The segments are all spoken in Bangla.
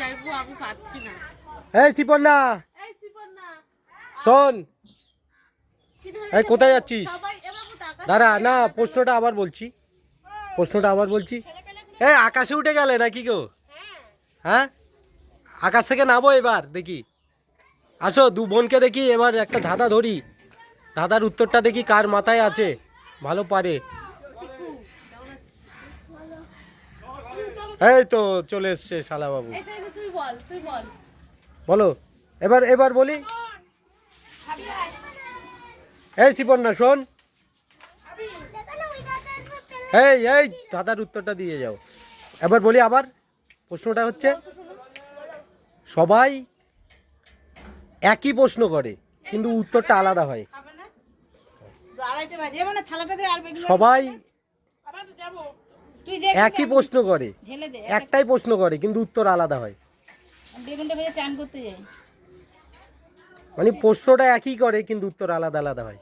যাইবো আমি পাচ্ছি না। এই সিপন্না এই সিপন্না শোন। এই কোথায় যাচ্ছিস? দাঁড়া না প্রশ্নটা আবার বলছি। প্রশ্নটা আবার বলছি। এই আকাশে উঠে গেলে নাকি গো? হ্যাঁ? আকাশ থেকে নামো এবার দেখি। আসো দু বোনকে দেখি এবার একটা ধাঁধা ধরি। ধাঁধার উত্তরটা দেখি কার মাথায় আছে। ভালো পারে। এই তো চলে এসছে শালাবাবু। বল তুই বল। বলো এবার এবার বলি। এই শিপন্না শোন। এই এই দাদার উত্তরটা দিয়ে যাও। এবার বলি আবার প্রশ্নটা হচ্ছে সবাই একই প্রশ্ন করে কিন্তু উত্তরটা আলাদা হয়। সবাই একই প্রশ্ন করে একটাই প্রশ্ন করে কিন্তু উত্তর আলাদা হয়। বেগুনটা ভেজে চান করতে যাই। মানে প্রশ্নটা একই করে কিন্তু উত্তর আলাদা আলাদা হয়।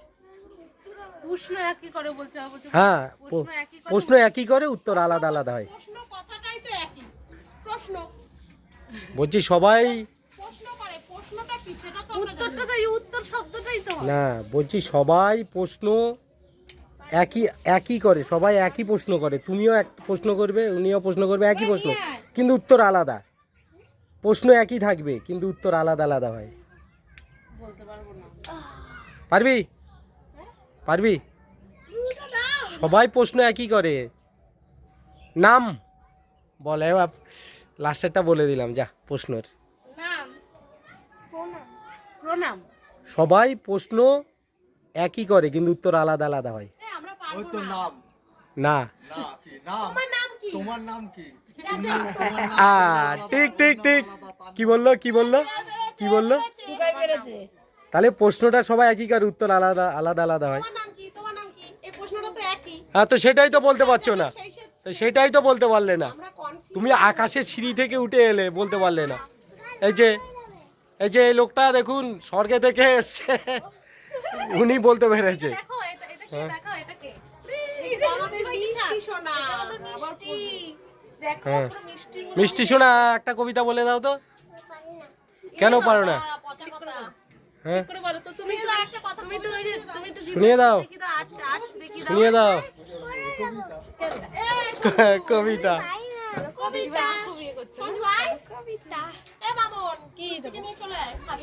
প্রশ্ন একই করে বলছে আবার হ্যাঁ প্রশ্ন একই করে প্রশ্ন একই করে উত্তর আলাদা আলাদা হয়। প্রশ্ন কথাটাই তো একই। প্রশ্ন। বলছি সবাই প্রশ্ন করে প্রশ্নটা কি সেটা তো উত্তরটা তো উত্তর শব্দটাই তো না বলছি সবাই প্রশ্ন একই একই করে সবাই একই প্রশ্ন করে। তুমিও এক প্রশ্ন করবে উনিও প্রশ্ন করবে একই প্রশ্ন। কিন্তু উত্তর আলাদা। প্রশ্ন একই থাকবে কিন্তু উত্তর আলাদা আলাদা হয়। বলতে পারব না। পারবি? পারবি? সবাই প্রশ্ন একই করে। নাম? বলে লাস্টেরটা বলে দিলাম যা প্রশ্নের। প্রণাম। সবাই প্রশ্ন একই করে কিন্তু উত্তর আলাদা আলাদা হয়। আমরা ওই তো নাম। না। না কি? নাম। তোমার নাম কি? ঠিক ঠিক ঠিক। কি বলল কি বলল? কি বলল? তাহলে প্রশ্নটা সবাই একই করে উত্তর আলাদা আলাদা আলাদা হয়। নাম কি? তোমার নাম কি? এই প্রশ্নটা তো একই। হ্যাঁ তো সেটাই তো বলতে পারছ না। সেটাই তো বলতে পারলে না। তুমি আকাশের সিঁড়ি থেকে উঠে এলে বলতে পারলে না। এই যে এই যে এই লোকটা দেখুন স্বর্গে থেকে এসছে। উনি বলতে পেরেছে। দেখো এটা এটা কে? দেখো এটা কে? আমাদের মিষ্টি সোনা। আমাদের মিষ্টি। দেখো হ্যাঁ। হ্যাঁ। মিষ্টি শোনা একটা কবিতা বলে দাও তো। কেন পারো না? হ্যাঁ। শুনিয়ে দাও। শুনিয়ে দাও। কবিতা। কবিতা।